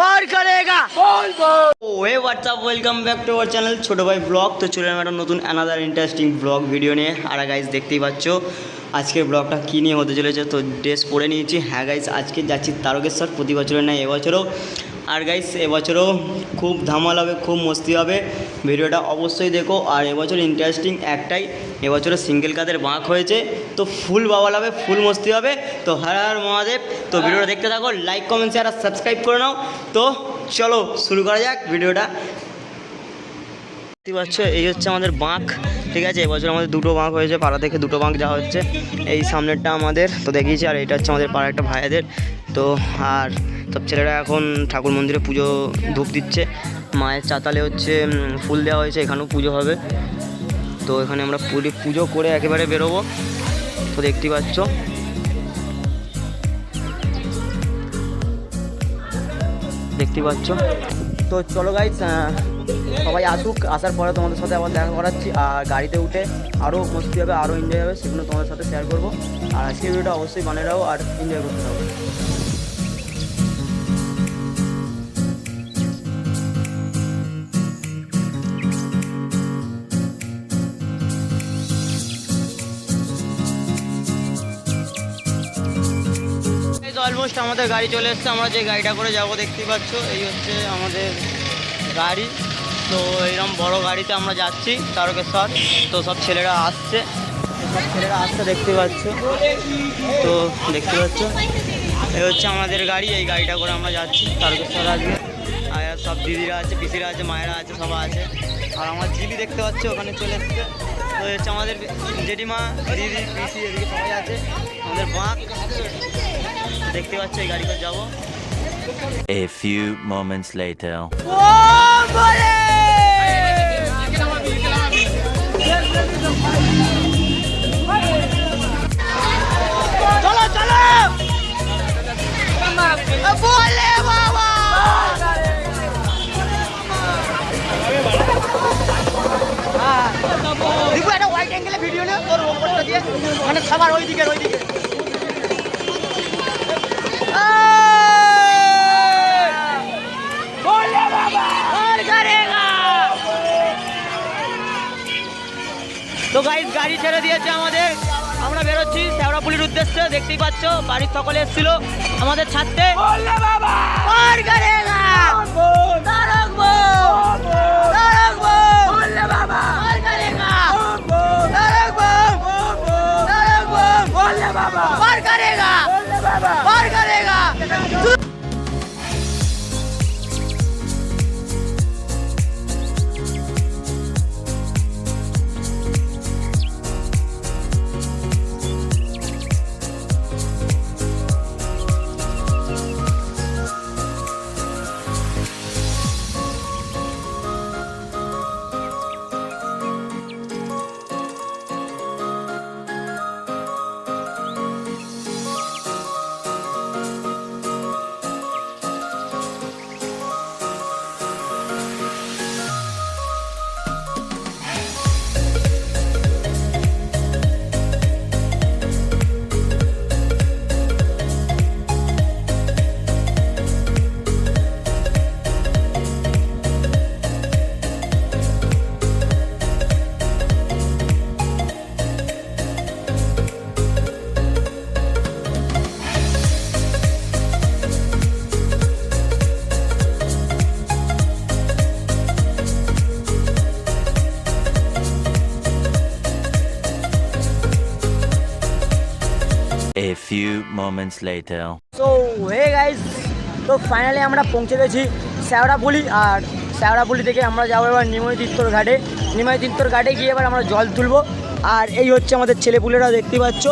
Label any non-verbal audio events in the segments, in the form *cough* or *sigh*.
পার WhatsApp welcome back channel ছোটো ভাই blog তো চলে এলাম একটা নতুন অ্যানাদার ইন্টারেস্টিং ব্লগ ভিডিও নিয়ে। আর গাইজ দেখতেই পাচ্ছ আজকের ব্লগটা কী নিয়ে হতে চলেছে? তো ড্রেস পরে নিয়েছি। হ্যাঁ গাইজ আজকে যাচ্ছি তারকেশ্বর। প্রতি বছরের না এবছরও আর গাইস এবছরও খুব ধামাল হবে, খুব মস্তি হবে। ভিডিওটা অবশ্যই দেখো। আর এবছর ইন্টারেস্টিং একটাই এবছরে সিঙ্গেল কাদের বাঁক হয়েছে। তো ফুল বাবাল হবে ফুল মস্তি হবে। তো হর হর মহাদেব। তো ভিডিওটা দেখতে থাকো লাইক কমেন্ট শেয়ার আর সাবস্ক্রাইব করে নাও। তো চলো শুরু করা যাক ভিডিওটা। দেখতে পাচ্ছ, এই হচ্ছে আমাদের বাঁক, ঠিক আছে? এবছর আমাদের দুটো বাঁক হয়েছে, পাড়া থেকে দুটো বাঁক যাওয়া হচ্ছে। এই সামনেরটা আমাদের, তো দেখিয়েছি, আর এটা হচ্ছে আমাদের পাড়া একটা ভাইয়াদের তো আর সব ছেলেরা এখন ঠাকুর মন্দিরে পুজো ধূপ দিচ্ছে। মায়ের চাতালে হচ্ছে ফুল দেওয়া হয়েছে, এখানেও পুজো হবে। তো এখানে আমরা পুজো করে একেবারে বেরোবো। তো দেখতেই পাচ্ছ। দেখতে পাচ্ছ। তো চলো গাইজ সবাই আসুক, আসার পরে তোমাদের সাথে আবার দেখা করাচ্ছি। আর গাড়িতে উঠে আরও মস্তি হবে আরও এনজয় হবে, সেগুলো তোমাদের সাথে শেয়ার করব। আর আজকের ভিডিওটা অবশ্যই বানিয়ে রাখো, আর এনজয় করতে থাকো। অলমোস্ট আমাদের গাড়ি চলে এসছে, আমরা যে গাড়িটা করে যাব দেখতেই পাচ্ছ, এই হচ্ছে আমাদের গাড়ি। তো এরকম বড় গাড়িতে আমরা যাচ্ছি, তারকেশ্বর। তো সব ছেলেরা আসছে, সব ছেলেরা আসছে দেখতে পাচ্ছ। তো দেখতে পাচ্ছ, এই হচ্ছে আমাদের গাড়ি, এই গাড়িটা করে আমরা যাচ্ছি তারকেশ্বর আজকে। আর সব দিদিরা আছে, পিসিরা আছে, মায়েরা আছে, সবাই আছে। আর আমার জিবি দেখতে পাচ্ছ, ওখানে চলে এসছে। তো হচ্ছে আমাদের জেঠিমা, দিদি, পিসি, এদিকে সবাই আছে। আমাদের বাঁক দেখতে পাচ্ছ এই গাড়ি করে যাবো A few moments later. দেখতেই পাচ্ছ বাড়ির সকলে এসেছিল আমাদের ছাড়তে। বললে বাবা! Moments later. So hey guys তো ফাইনালি আমরা পৌঁছে গেছি শ্যাওড়াপুলি আর শ্যাওড়াপুলি থেকে আমরা যাব এবার নিময় তীর্থর ঘাটে। নিময় তীর্থর ঘাটে গিয়ে এবার আমরা জল তুলবো। আর এই হচ্ছে আমাদের ছেলেপুলেরা দেখতে পাচ্ছ।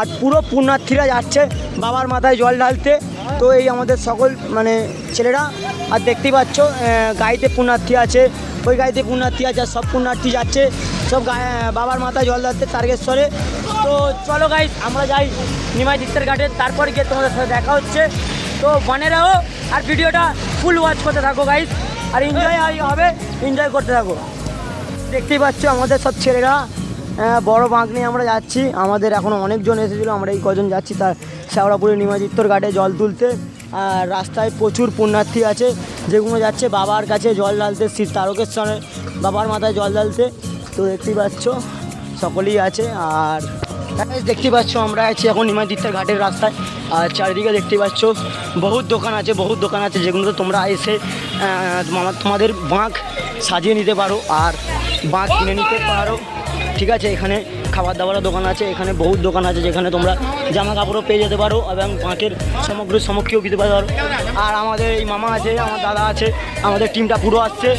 আর পুরো পুণ্যার্থীরা যাচ্ছে বাবার মাথায় জল ঢালতে। তো এই আমাদের সকল মানে ছেলেরা, আর দেখতেই পাচ্ছ গাড়িতে পুণ্যার্থী আছে। ওই গাড়িতে পুণ্যার্থী আছে, আর সব পুণ্যার্থী যাচ্ছে। সব বাবার মাথায় জল ঢালতে তারকেশ্বরে। তো চলো গাইজ আমরা যাই নিমাই তীর্থের ঘাটে। তারপর গিয়ে তোমাদের সাথে দেখা হচ্ছে। তো বনে রাখো, আর ভিডিওটা ফুল ওয়াচ করতে থাকো গাইজ আর এনজয় হবে এনজয় করতে থাকো। দেখতেই পাচ্ছ আমাদের সব ছেলেরা। বড় বাঁক নিয়ে আমরা যাচ্ছি। আমাদের এখনও অনেকজন এসেছিল, আমরা এই কজন যাচ্ছি তার শ্যাওড়াপুরি নিমাজিত্তর ঘাটে জল তুলতে। রাস্তায় প্রচুর পুণ্যার্থী আছে। যেগুলো যাচ্ছে বাবার কাছে জল ঢালতে শ্রী তারকেশ্বরের বাবার মাথায় জল ঢালতে। তো দেখতেই পাচ্ছ, সকলেই আছে। আর দেখতে পাচ্ছ, আমরা আছি এখন নিমাজিত্তর ঘাটের রাস্তায়। আর চারিদিকে দেখতে পাচ্ছ, বহুত দোকান আছে, বহুত দোকান আছে। যেগুলোতে তোমরা এসে তোমাদের বাঁক সাজিয়ে নিতে পারো। আর বাঁক কিনে নিতে পারো। ঠিক আছে, এখানে খাবার দাবারের দোকান আছে, এখানে বহুত দোকান আছে যেখানে তোমরা জামা কাপড়ও পেয়ে যেতে পারো এবং বাঁকের সামগ্রী সমক্ষেও কিনতে পারো। আর আমাদের এই মামা আছে, আমার দাদা আছে, আমাদের টিমটা পুরো আসছে।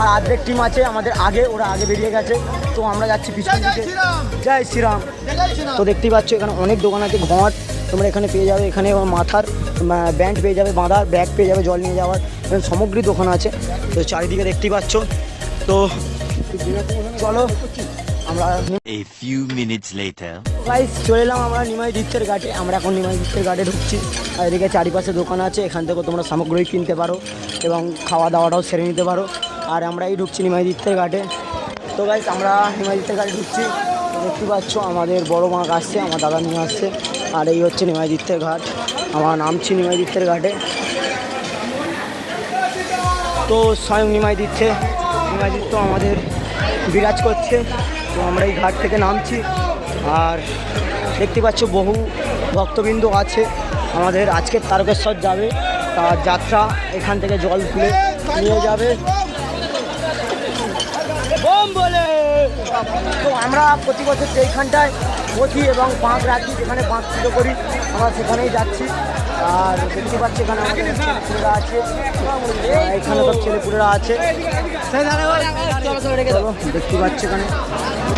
আর অর্ধেক টিম আছে, আমাদের আগে, ওরা আগে বেরিয়ে গেছে। তো আমরা যাচ্ছি পিছন দিকে। জয় শ্রীরাম। তো দেখতেই পাচ্ছ, এখানে অনেক দোকান আছে ঘট তোমরা এখানে পেয়ে যাবে, এখানে মাথার ব্যান্ড পেয়ে যাবে, বাঁধার, ব্যাগ পেয়ে যাবে, জল নিয়ে যাওয়ার। সামগ্রী দোকান আছে। তো চারিদিকে দেখতেই পাচ্ছ। তো চলো আমরা A few minutes later. Guys চলে এলাম আমরা নিমাই দিত্যের ঘাটে। আমরা এখন নিমাই দিত্যের ঘাটে ঢুকছি। আর এদিকে চারিপাশে দোকান আছে এখান থেকে তোমরা সামগ্রী কিনতে পারো এবং খাওয়া দাওয়াটাও সেরে নিতে পারো। আর আমরা এই ঢুকছি নিমাই দিত্যের ঘাটে। তো গাইস আমরা নিমাই দিত্যের ঘাটে ঢুকছি। দেখতে পাচ্ছ আমাদের বড় মাক আসছে আমার দাদা নিয়ে আসছে। আর এই হচ্ছে নিমাই দিত্যের ঘাট। আমার নামছি নিমাই দিত্যের ঘাটে। তো স্বয়ং নিমাই দিচ্ছে নিমাই দিত্য আমাদের বিরাজ করছে। তো আমরা এই ঘাট থেকে নামছি আর দেখতে পাচ্ছ বহু ভক্তবৃন্দ আছে। আমাদের আজকের তারকেশ্বর যাবে, তার যাত্রা এখান থেকে জল তুলে নিয়ে যাবে। তো আমরা প্রতি বছর যেইখানটায় বসি এবং বাঁক রাখি, যেখানে বাঁক পুজো করি, আমরা সেখানেই যাচ্ছি। আর দেখতে পাচ্ছি এখানে ছেলেপুলেরা আছে। এখানে সব ছেলেপুলেরা আছে। দেখতে পাচ্ছি এখানে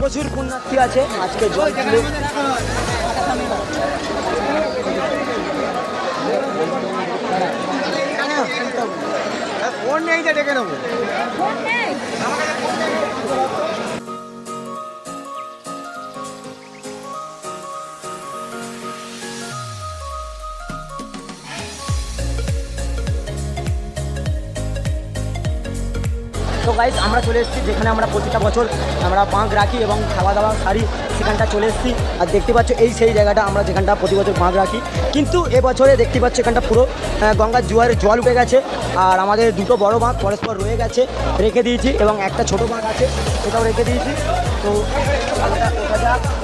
প্রচুর পুণ্যার্থী আছে। আজকে জল তুলে ফোন নেই যে ডেকে নেব। তো গাইজ আমরা চলে এসেছি যেখানে আমরা প্রতিটা বছর আমরা বাঁক রাখি এবং খাওয়া দাওয়া সারি সেখানটা চলে এসেছি। আর দেখতে পাচ্ছ, এই সেই জায়গাটা আমরা যেখানটা প্রতি বছর বাঁক রাখি। কিন্তু এবছরে দেখতে পাচ্ছ, এখানটা পুরো গঙ্গার জোয়ারে জল উঠে গেছে। আর আমাদের দুটো বড় বাঁক পরস্পর রয়ে গেছে, রেখে দিয়েছি এবং একটা ছোট বাঁক আছে, সেটাও রেখে দিয়েছি। তো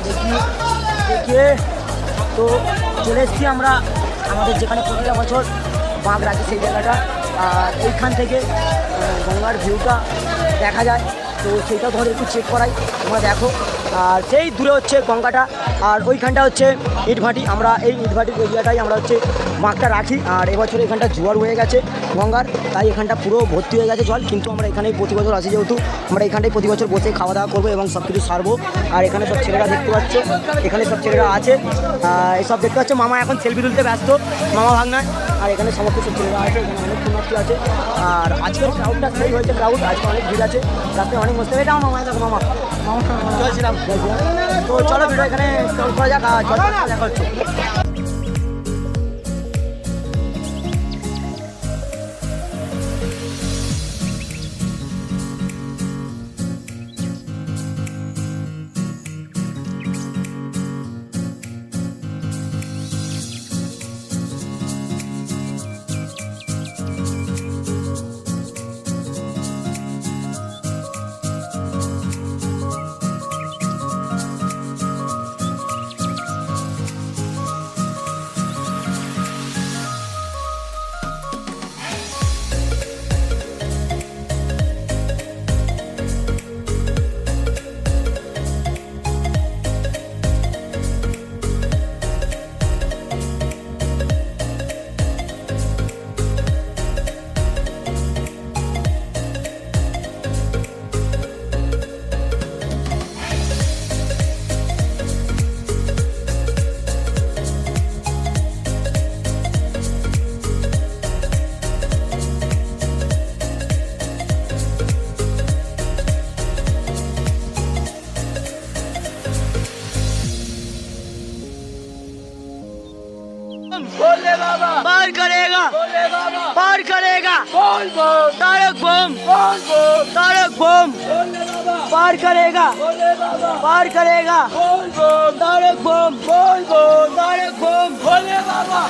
দেখি দেখিয়ে তো চলে এসেছি আমরা আমাদের যেখানে প্রতিটা বছর বাঁক রাখি সেই জায়গাটা। আর এইখান থেকে গঙ্গার ভিউটা দেখা যায়। তো সেইটা ধরে একটু চেক করাই তোমরা দেখো। আর সেই দূরে হচ্ছে গঙ্গাটা আর ওইখানটা হচ্ছে ইটভাটি। আমরা এই ইটভাটির এরিয়াটাই আমরা হচ্ছে বাঁকটা রাখি আর এবছর এখানটা জোয়ার হয়ে গেছে গঙ্গার তাই এখানটা পুরো ভর্তি হয়ে গেছে জল। কিন্তু আমরা এখানেই প্রতি বছর আসি যেহেতু আমরা এখানটাই প্রতি বছর বসে খাওয়া দাওয়া করব এবং সব কিছু সারবো। আর এখানে সব ছেলেরা দেখতে পাচ্ছে এখানে সব ছেলেরা আছে। আহ, এইসব দেখতে পাচ্ছে। মামা এখন সেলফি তুলতে ব্যস্ত মামা ভাগনায় আর এখানে সমস্ত সব ছেলেরা আছে, এখানে অনেক পুণ্যার্থী আছে। আর আজকের ক্রাউডটা সেই হয়েছে ক্রাউড আজকে অনেক ভিড় আছে। রাস্তায় অনেক মস্ত এটা মামা দেখো মামা মামা চলছিলাম তো চলো ভিডিও এখানে করা যাক, আর দেখা तारक बम तारक बम बम पार करेगा पार करेगा तारक बम तारक बम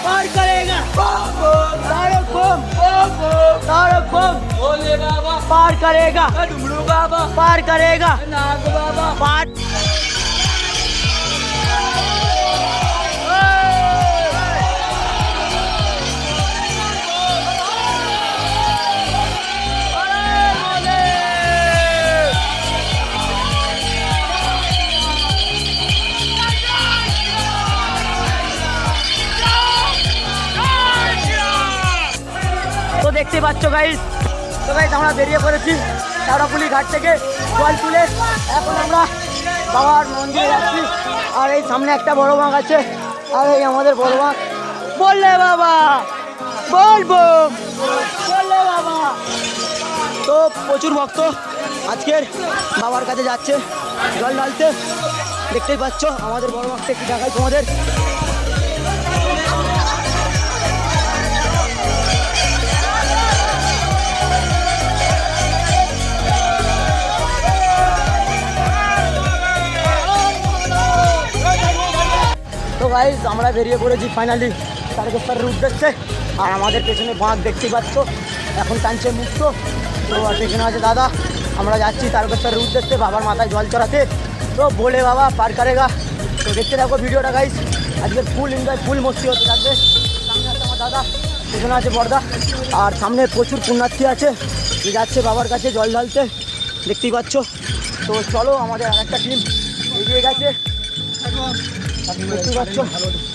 पार करेगा तारक बम तारक बम पार करेगा पार करेगा पार দেখতে পাচ্ছ গাইস তো গাইস আমরা বেরিয়ে পড়েছি শ্যাওড়াপুলি ঘাট থেকে জল তুলে। এখন আমরা বাবার মন্দিরে যাচ্ছি। আর এই সামনে একটা বড় বাঁক আছে। আর এই আমাদের বড় বাঁক। বললে বাবা, বলব। বললে বাবা। তো, প্রচুর ভক্ত আজকের বাবার কাছে যাচ্ছে জল ঢালতে। দেখতেই পাচ্ছ, আমাদের বড় বাঁকটা একটু দেখাই তোমাদের। গাইজ আমরা বেরিয়ে পড়েছি ফাইনালি তারকেশ্বরের উদ্দেশ্যে। আর আমাদের পেছনে বাঁধ দেখতে পাচ্ছ। এখন টানছে মুক্ত। তো পেছনে আছে দাদা। আমরা যাচ্ছি তারকেশ্বরের উদ্দেশ্যে বাবার মাথায় জল চড়াতে। তো বলে বাবা, পার কারেগা। তো দেখতে থাকো ভিডিওটা গাইজ আজকে ফুল এনজয় ফুল মস্তি হতে থাকবে। সামনে আছে আমার দাদা। পেছনে আছে বর্দা। আর সামনে প্রচুর পুণ্যার্থী আছে। যাচ্ছে বাবার কাছে জল ঢালতে। দেখতেই পাচ্ছ। তো চলো, আমাদের আর একটা টিম এগিয়ে গেছে।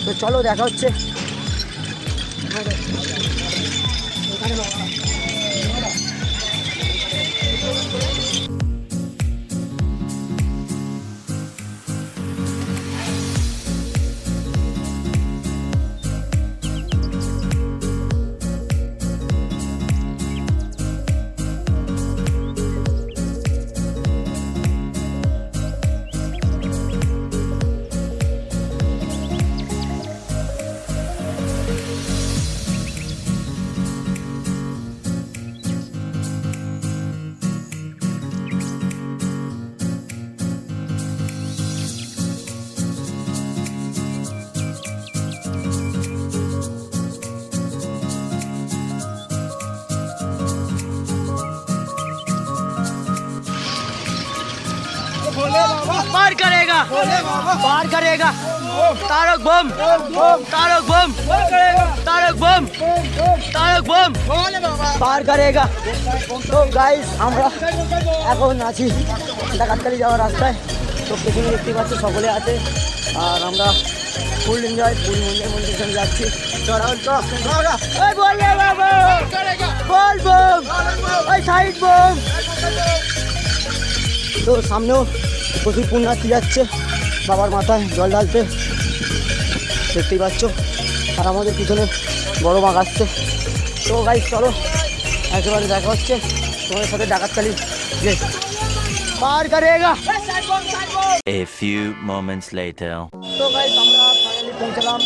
তো চলো দেখা হচ্ছে। पार करेगा पार करेगा तारक बम तारक बम तारक बम तारक बम পার করেগা তো গাইস আমরা এখন আছি ডাকাতকালি যাওয়ার রাস্তায় তো পেছনে দেখতে পাচ্ছ সকলে আছে আর আমরা ফুল এনজয় ফুল মন্দির মন্দির যাচ্ছি চড়াও তো এই বললে বাবা বল বম ওই সাইড বম তো সামনেও প্রচুর পুণ্যার্থী যাচ্ছে বাবার মাথায় জল ঢালতে। দেখতেই পাচ্ছ আর আমাদের পিছনে বড় বাঘ আসছে। তো গাই চলো একেবারে দেখা হচ্ছে। তোমাদের সাথে ডাকাতকালি যে পার করেগা। A few moments later. তো গাইজ আমরা ফাইনালি পৌঁছালাম।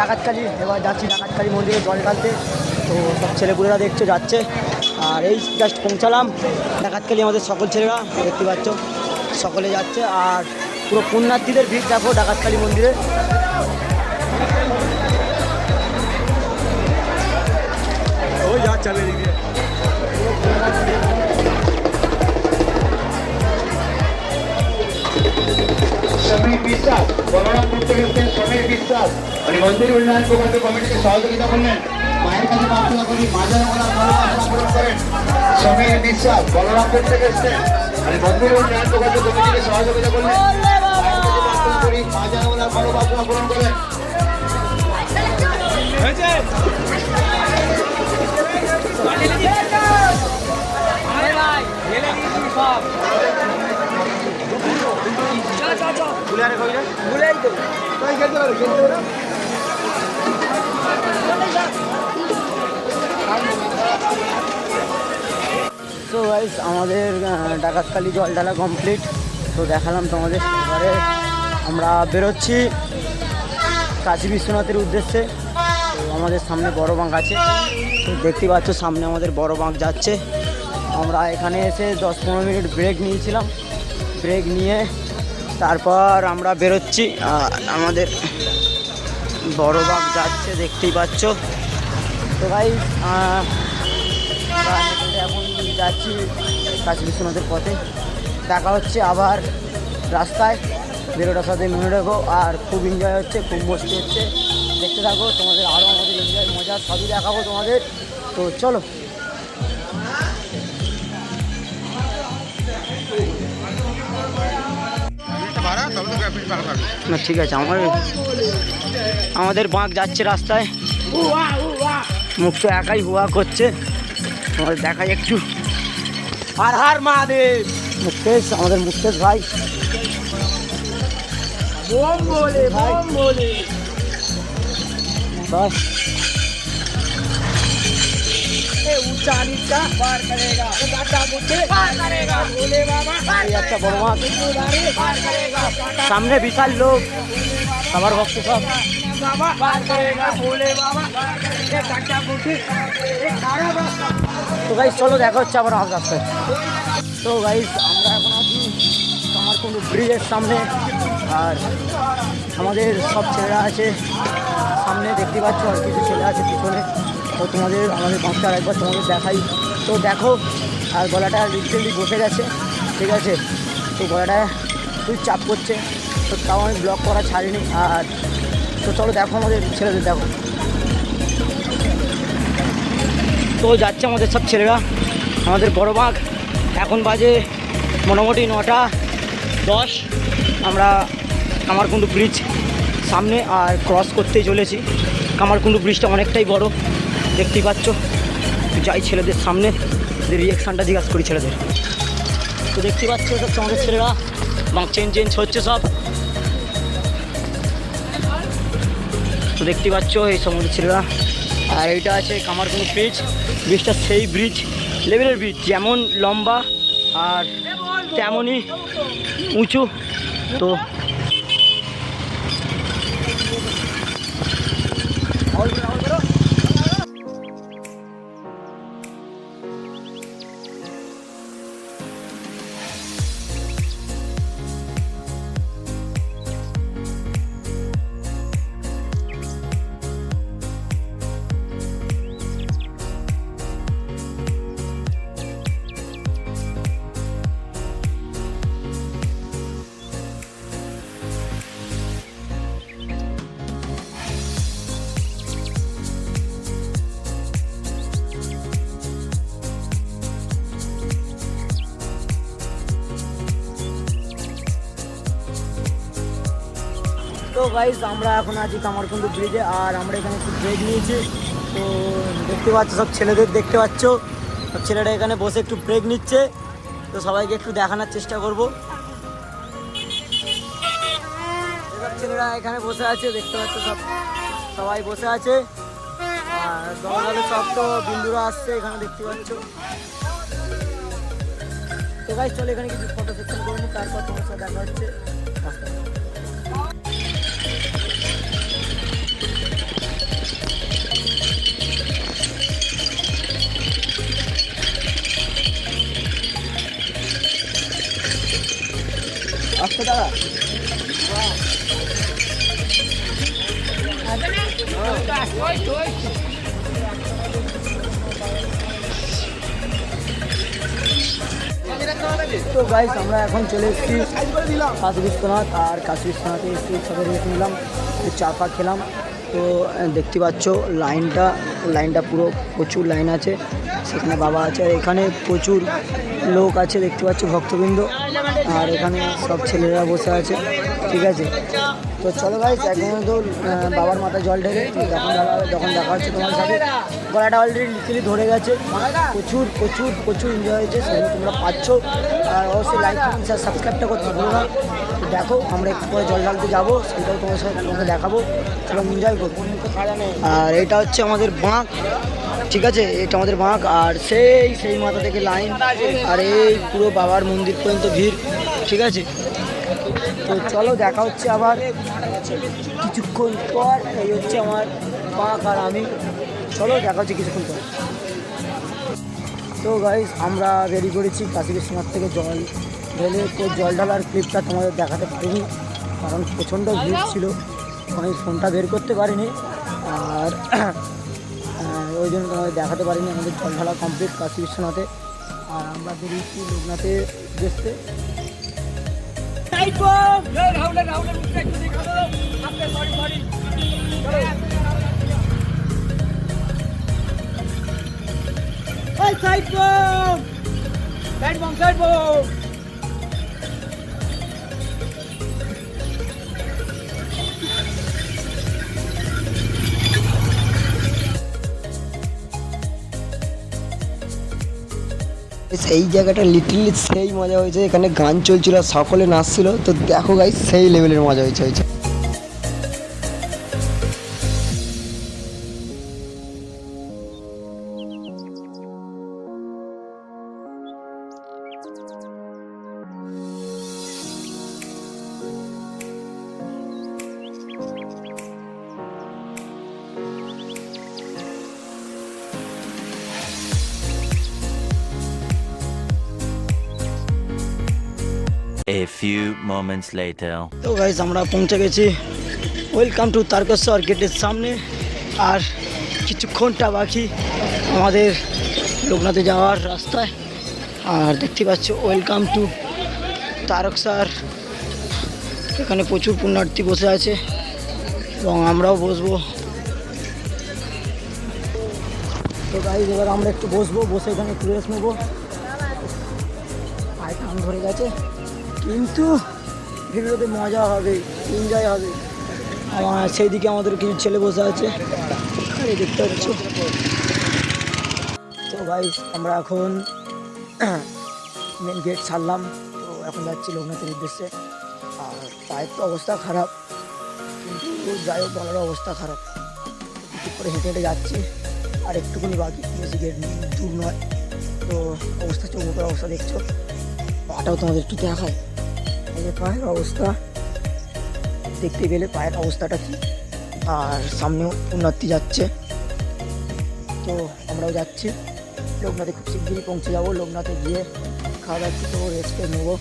ডাকাতকালি এবার যাচ্ছি ডাকাতকালি মন্দিরে জল ঢালতে। তো সব ছেলেপুলেরা দেখছ যাচ্ছে। আর এই জাস্ট পৌঁছালাম। ডাকাতকালি আমাদের সকল ছেলেরা দেখতে পাচ্ছ। সকলে যাচ্ছে আর পুরো পুণ্যার্থীদের ভিড়, দেখো ডাকাতকালী মন্দিরে। ওই যা চলে দিকে সমীর বিশ্বাস বলরামপুর থেকে এসেছেন সমীর বিশ্বাস মন্দির উন্নয়ন কমিটিকে সহযোগিতা করলেন মায়ের কাছে করেন সমীর বিশ্বাস বলরামপুর থেকে মন্দির উন্নয়ন প্রকল্প কমিটিকে সহযোগিতা করি ওনার মনোবাসনা পূরণ তাই খেলতে পারো খেলতে পারো তো গাইস আমাদের ডাকাতকালি জল ঢালা কমপ্লিট তো দেখালাম তোমাদের এবারে আমরা বেরোচ্ছি কাশী বিশ্বনাথের উদ্দেশ্যে। তো আমাদের সামনে বড় বাঁক আছে। তো দেখতে পাচ্ছ সামনে আমাদের বড় বাঁক যাচ্ছে। আমরা এখানে এসে দশ পনেরো মিনিট ব্রেক নিয়েছিলাম। ব্রেক নিয়ে তারপর আমরা বেরোচ্ছি। আমাদের বড় বাঘ যাচ্ছে, দেখতেই পাচ্ছ। তো ভাই যাচ্ছি কাশী বিশ্বনাথের পথে। দেখা হচ্ছে আবার রাস্তায়। বেরোটার সাথে মনে রাখো। আর খুব এনজয় হচ্ছে, খুব মস্তি হচ্ছে। দেখতে থাকো, তোমাদের আরও আমাদের এনজয় মজা, সবই দেখাবো তোমাদের। তো চলো। না, ঠিক আছে, আমার আমাদের বাঁক যাচ্ছে রাস্তায়। মুখ তো একাই হুয়া করছে। আমাদের দেখাই একটু। हर हर महादेव। मुकेश हमारे मुकेश भाई। बम बोले बम बोले बस। ए ऊँचा नीचा पार करेगा। दादा मुझे पार करेगा। बोले बाबा पार अच्छा भगवान पार करेगा। सामने विशाल लोग। सवार भक्त सब। बाबा पार करेगा। बोले बाबा ये दादा बस তো গাইস চলো দেখা হচ্ছে আবার আমার রাস্তায় তো গাইস আমরা এখন আছি আমার কোনো ব্রিজের সামনে, আর আমাদের সব ছেলেরা আছে সামনে, দেখতে পাচ্ছ আর কিছু ছেলে আছে পিছনে। তো তোমাদের, আমাদের বাঁকটা একবার তোমাদের দেখাই। তো দেখো, আর গলাটা লিটারেলি বসে গেছে, ঠিক আছে? তো গলাটা খুব চাপ করছে তো তাও আমি ব্লক করা ছাড়িনি, আর তো চলো দেখো আমাদের ছেলেদের, দেখো। তো যাচ্ছে আমাদের সব ছেলেরা, আমাদের বড় বাঘ। এখন বাজে মোটামুটি নটা দশ। আমরা কামারকুণ্ডু ব্রিজ সামনে আর ক্রস করতেই চলেছি। কামারকুণ্ডু ব্রিজটা অনেকটাই বড়, দেখতেই পাচ্ছ। যাই ছেলেদের সামনে রিয়াকশানটা জিজ্ঞাসা করি ছেলেদের। তো দেখতে পাচ্ছ সব আমাদের ছেলেরা। বাঁক চেঞ্জ চেঞ্জ হচ্ছে সব। তো দেখতে পাচ্ছ, এই সমস্ত ছেলেরা। আর এইটা আছে কামারকুণ্ডু ব্রিজ ব্রিজটা সেই ব্রিজ লেবেলের ব্রিজ যেমন লম্বা আর তেমনই উঁচু। তো তো গাইস আমরা এখন আছি কামারকুণ্ডু ব্রিজে আর আমরা এখানে একটু ব্রেক নিয়েছি। তো দেখতে পাচ্ছ, সব ছেলেদের দেখতে পাচ্ছ। সব ছেলেরা এখানে বসে একটু ব্রেক নিচ্ছে। তো সবাইকে একটু দেখানোর চেষ্টা করব। ছেলেরা এখানে বসে আছে, দেখতে পাচ্ছ সব। সবাই বসে আছে। আর সব তো বিন্দুরা আসছে, এখানে দেখতে পাচ্ছ। তো গাইস চলে এখানে কিছু ফটো সেকশন করে তারপর তোমার সাথে দেখা হচ্ছে। আমরা এখন চলে এসেছি কাশী বিশ্বনাথ আর কাশী বিশ্বনাথে এসে সবাই রেস্ট নিলাম চা পা খেলাম। তো দেখতে পাচ্ছ লাইনটা লাইনটা পুরো প্রচুর লাইন আছে, সেখানে বাবা আছে, আর এখানে প্রচুর লোক আছে, দেখতে পাচ্ছ ভক্তবৃন্দ। আর এখানে সব ছেলেরা বসে আছে, ঠিক আছে? তো চলো ভাই একদম তো বাবার মাথায় জল ঢেলে যখন যখন দেখা হচ্ছে তোমার সাথে। গলাটা অলরেডি লিটালি ধরে গেছে। প্রচুর প্রচুর প্রচুর এনজয় হয়েছে সেগুলো তোমরা পাচ্ছ। আর অবশ্যই লাইক শেয়ার সাবস্ক্রাইবটা করতে ভুলো না। দেখো, আমরা একটু পরে জল ঢালতে যাব, সেটাও তোমার সাথে তোমাকে দেখাবো। এনজয় করব আর এটা হচ্ছে আমাদের বাঁক। ঠিক আছে, এটা আমাদের বাঁক, আর সেই সেই মাথা থেকে লাইন, আর এই পুরো বাবার মন্দির পর্যন্ত ভিড়, ঠিক আছে? তো চলো, দেখা হচ্ছে আবার কিছুক্ষণ পর, এই হচ্ছে আমার বাঁক আর আমি। চলো, দেখা হচ্ছে কিছুক্ষণ পর। তো গাইজ আমরা বেরিয়ে করেছি কাশী বিশ্বনাথ থেকে জল ঢেলে। তো জল ঢালার ক্লিপটা তোমাদের দেখাতে পারিনি, কারণ প্রচণ্ড ভিড় ছিল। আমি ফোনটা বের করতে পারিনি। আর ওই জন্য তোমাদের দেখাতে পারিনি, আমাদের জল ঢালা কমপ্লিট কাশী বিশ্বনাথে আর আমরা বেরিয়েছি লোকনাথে দেখতে এই জায়গাটা লিটলি সেই মজা হয়েছে। এখানে গান চলছিল, আর সকলে নাচছিল। তো দেখো গাই সেই লেভেলের মজা হয়েছে হয়েছে। A few moments later. তো গাইজ আমরা পৌঁছে গেছি। ওয়েলকাম টু তারকেশ্বর গেটের সামনে। আর কিছুক্ষণটা বাকি আমাদের লোকনাথে যাওয়ার রাস্তায়। আর দেখতে পাচ্ছ ওয়েলকাম টু তারকসার এখানে প্রচুর পুণ্যার্থী বসে আছে। এবং আমরাও বসবো। তো গাইজ এবার আমরা একটু বসবো, বসে এখানে একটু রেস্ট নেব। টান ধরে গেছে। কিন্তু ভিডিওতে মজা হবে এনজয় হবে। আমার সেই দিকে আমাদের কিছু ছেলে বসে আছে। এই দেখতে পাচ্ছ। তো ভাই, আমরা এখন *clears throat* মেন গেট ছাড়লাম। তো এখন যাচ্ছি লোকনাথের উদ্দেশ্যে। আর পায়ের তো অবস্থা খারাপ। কিন্তু যাই হোক বলার অবস্থা খারাপ। করে হেঁটে হেঁটে যাচ্ছি। আর একটুখানি বাকি বেশি গেট দূর নয়। তো অবস্থা চোখ অবস্থা দেখছ। পাটাও তোমাদের একটু দেখায়। যে পায়ের অবস্থা। দেখতে গেলে পায়ের অবস্থাটা কি? আর সামনেও উন্নতি যাচ্ছে। তো আমরাও যাচ্ছি। লোকনাথে খুব শিগগিরই পৌঁছে যাব। লোকনাথে গিয়ে খাওয়া দাওয়া রেস্ট করে নেব।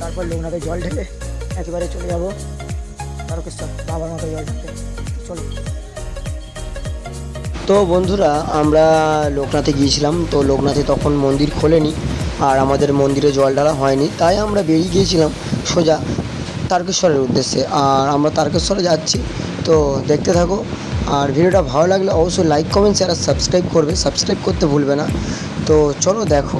তারপর লোকনাথে জল ঢেলে একেবারে চলে যাব। তারকেশ্বর, বাবার মতো জল ঢেলে। চলো। তো বন্ধুরা, আমরা লোকনাথে গিয়েছিলাম। তো লোকনাথে তখন মন্দির খোলেনি। আর আমাদের মন্দিরে জল ঢালা হয়নি। তাই আমরা বেরিয়ে গিয়েছিলাম। সোজা তারকেশ্বরের উদ্দেশ্যে। আর আমরা তারকেশ্বরে যাচ্ছি, তো দেখতে থাকো। আর ভিডিওটা ভালো লাগলে অবশ্যই লাইক কমেন্ট শেয়ার আর সাবস্ক্রাইব করবে। সাবস্ক্রাইব করতে ভুলবে না। তো চলো দেখো।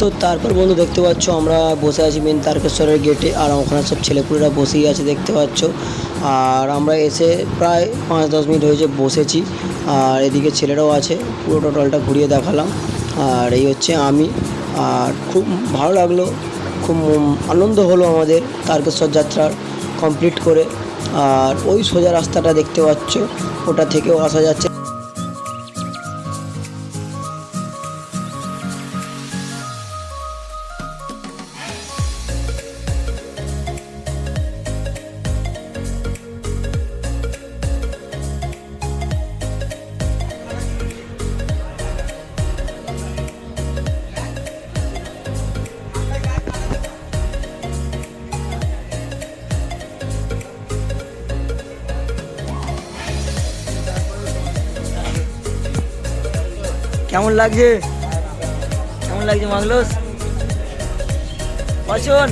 তো তারপর বন্ধু দেখতে পাচ্ছ, আমরা বসে আছি মেন তারকেশ্বরের গেটে আর ওখানে সব ছেলেপুলেরা বসেই আছে দেখতে পাচ্ছ। আর আমরা এসে প্রায় পাঁচ দশ মিনিট হয়েছে বসেছি, আর এদিকে ছেলেরাও আছে, পুরো টোটালটা ঘুরিয়ে দেখালাম। আর এই হচ্ছে আমি, আর খুব ভালো লাগল, খুব আনন্দ হলো আমাদের তারকেশ্বর যাত্রার কমপ্লিট করে। আর ওই সোজা রাস্তাটা দেখতে পাচ্ছ, ওটা থেকেও আসা যাচ্ছে কেমন লাগছে? কেমন লাগছে মাগলোস? বচন